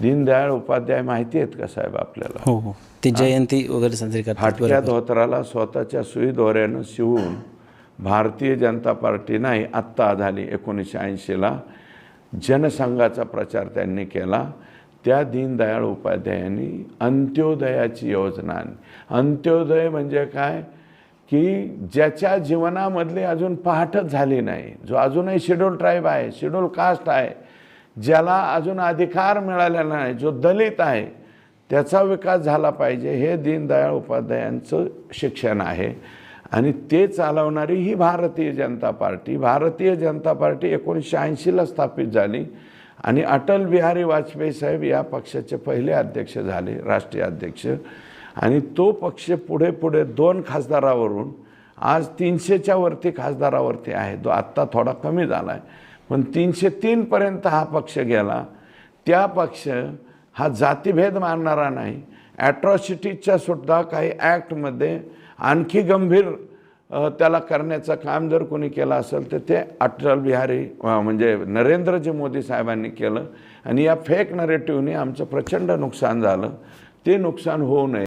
दीनदयाळ उपाध्याय माहिती आहेत का साहेब आपल्याला? हो हो. ते जयंती वगैरे साजरी करतात फाटक्या धोतराला स्वतःच्या सुई दोऱ्यानं शिवून भारतीय जनता पार्टी नाही आत्ता झाली एकोणीसशे ऐंशीला जनसंघाचा प्रचार त्यांनी केला. त्या दीनदयाळ उपाध्यायांनी अंत्योदयाची योजना आणली. अंत्योदय म्हणजे काय? की ज्याच्या जीवनामधली अजून पहाटच झाली नाही जो अजूनही शेड्यूल ट्राईब आहे शेड्यूल कास्ट आहे ज्याला अजून अधिकार मिळालेला नाही जो दलित आहे त्याचा विकास झाला पाहिजे हे दीनदयाळ उपाध्यायांचं शिक्षण आहे. आणि ते चालवणारी ही भारतीय जनता पार्टी भारतीय जनता पार्टी एकोणीसशे ऐंशीला स्थापित झाली आणि अटल बिहारी वाजपेयी साहेब या पक्षाचे पहिले अध्यक्ष झाले राष्ट्रीय अध्यक्ष. आणि तो पक्ष पुढे पुढे दोन खासदारावरून आज तीनशेच्या वरती खासदारावरती आहे तो आत्ता थोडा कमी झाला आहे पण तीनशे तीनपर्यंत हा पक्ष गेला. त्या पक्ष हा जातीभेद मानणारा नाही. ॲट्रॉसिटीच्या सुद्धा काही ॲक्टमध्ये आणखी गंभीर त्याला करण्याचं काम जर कोणी केलं असेल तर ते अटल बिहारी म्हणजे नरेंद्रजी मोदी साहेबांनी केलं. आणि या फेक नरेटिव्हने आमचं प्रचंड नुकसान झालं. ते नुकसान होऊ नये.